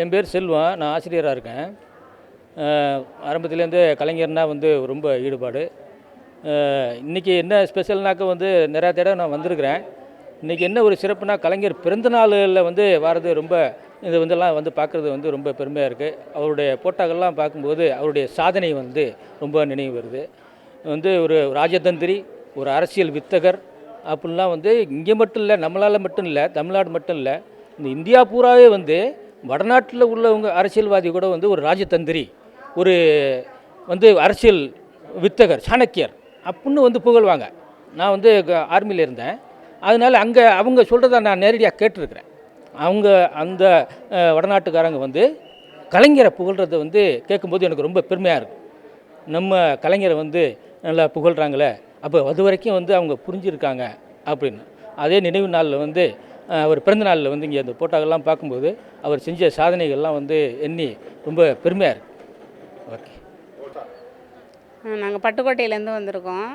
என் பேர் செல்வம் நான் ஆசிரியராக இருக்கேன். ஆரம்பத்துலேருந்து கலைஞர்னா வந்து ரொம்ப ஈடுபாடு. இன்றைக்கி என்ன ஸ்பெஷல்னாக்க வந்து நிறையா தடவை நான் வந்திருக்கிறேன். இன்றைக்கி என்ன ஒரு சிறப்புனா கலைஞர் பிறந்த நாளில் வந்து வர்றது ரொம்ப இது வந்துலாம் வந்து பார்க்குறது வந்து ரொம்ப பெருமையாக இருக்குது அவருடைய போட்டாக்கள்லாம் பார்க்கும்போது அவருடைய சாதனை வந்து ரொம்ப நினைவு வருது. வந்து ஒரு ராஜதந்திரி ஒரு அரசியல் வித்தகர் அப்படின்லாம் வந்து இங்கே மட்டும் இல்லை நம்மளால் மட்டும் இல்லை தமிழ்நாடு மட்டும் இல்லை இந்த இந்தியா பூராவே வந்து வடநாட்டில் உள்ளவங்க அரசியல்வாதி கூட வந்து ஒரு ராஜதந்திரி ஒரு வந்து அரசியல் வித்தகர் சாணக்கியர் அப்படின்னு வந்து புகழ்வாங்க. நான் வந்து ஆர்மியில் இருந்தேன். அதனால் அங்கே அவங்க சொல்கிறத நான் நேரடியாக கேட்டிருக்கிறேன். அவங்க அந்த வடநாட்டுக்காரங்க வந்து கலைஞரை புகழ்கிறத வந்து கேட்கும்போது எனக்கு ரொம்ப பெருமையாக இருக்கும் நம்ம கலைஞரை வந்து நல்லா புகழ்கிறாங்களே அப்போ அது வரைக்கும் வந்து அவங்க புரிஞ்சிருக்காங்க அப்படின்னு. அதே நினைவு நாளில் வந்து அவர் பிறந்தநாளில் வந்து இங்கே அந்த போட்டோக்கள்லாம் பார்க்கும்போது அவர் செஞ்ச சாதனைகள்லாம் வந்து எண்ணி ரொம்ப பெருமையாக இருக்குது ஓகே. நாங்கள் பட்டுக்கோட்டையிலேருந்து வந்திருக்கோம்.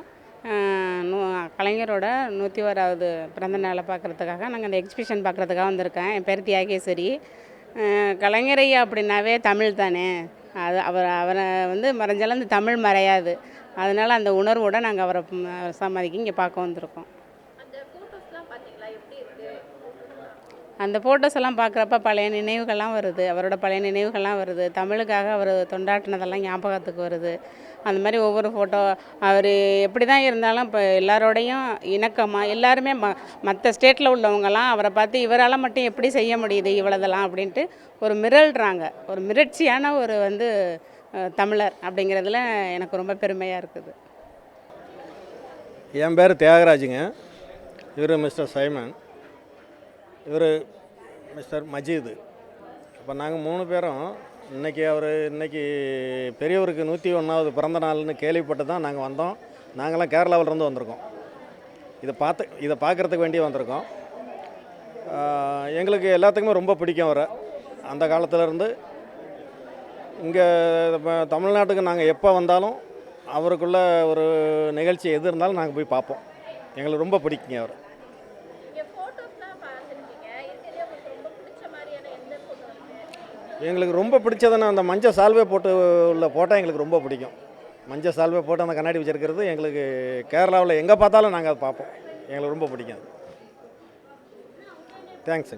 நூ கலைஞரோட நூற்றி ஓராவது பிறந்த நாளை பார்க்குறதுக்காக நாங்கள் அந்த எக்ஸிபிஷன் பார்க்குறதுக்காக வந்திருக்கேன். என் பேர் தியாகேஸ்வரி. கலைஞரையா அப்படின்னாவே தமிழ் தானே. அது அவர் அவரை வந்து மறைஞ்சாலும் அந்த தமிழ் மறையாது. அதனால் அந்த உணர்வோட நாங்கள் அவரை ம், சமாதிக்கு இங்கே பார்க்க வந்திருக்கோம். அந்த ஃபோட்டோஸ் எல்லாம் பார்க்குறப்ப பழைய நினைவுகள்லாம் வருது. அவரோட பழைய நினைவுகள்லாம் வருது. தமிழுக்காக அவர் தொண்டாட்டினதெல்லாம் ஞாபகத்துக்கு வருது. அந்த மாதிரி ஒவ்வொரு ஃபோட்டோ அவர் எப்படி தான் இருந்தாலும் இப்போ எல்லாரோடையும் இணக்கமாக எல்லாருமே ம மற்ற ஸ்டேட்டில் உள்ளவங்கலாம் அவரை பார்த்து இவரால் மட்டும் எப்படி செய்ய முடியுது இவ்வளோதெல்லாம் அப்படின்ட்டு ஒரு மிரள்றாங்க. ஒரு மிரட்சியான ஒரு வந்து தமிழர் அப்படிங்கிறதுல எனக்கு ரொம்ப பெருமையாக இருக்குது. என் பேர் தியாகராஜுங்க. இவர் மிஸ்டர் சைமன். இவர் மிஸ்டர் மஜீது. இப்போ நாங்கள் மூணு பேரும் இன்றைக்கி அவர் இன்றைக்கி பெரியவருக்கு நூற்றி ஒன்றாவது பிறந்த நாள்னு கேள்விப்பட்டு தான் நாங்கள் வந்தோம். நாங்களாம் கேரளாவிலேருந்து வந்திருக்கோம். இதை பார்த்து இதை பார்க்குறதுக்கு வேண்டி வந்திருக்கோம். எங்களுக்கு எல்லாத்துக்குமே ரொம்ப பிடிக்கும் அவரை. அந்த காலத்துலேருந்து இங்கே தமிழ்நாட்டுக்கு நாங்கள் எப்போ வந்தாலும் அவருக்குள்ள ஒரு நிகழ்ச்சி எது இருந்தாலும் நாங்கள் போய் பார்ப்போம். எங்களுக்கு ரொம்ப பிடிக்குங்க அவர். எங்களுக்கு ரொம்ப பிடிச்சதுன்னா அந்த மஞ்சள் சால்வை போட்டு உள்ள போட்டால் எங்களுக்கு ரொம்ப பிடிக்கும். மஞ்சள் சால்வை போட்டு அந்த கண்ணாடி வச்சிருக்கிறது எங்களுக்கு கேரளாவில் எங்கே பார்த்தாலும் நாங்கள் அதை பார்ப்போம். எங்களுக்கு ரொம்ப பிடிக்கும். தேங்க்ஸ்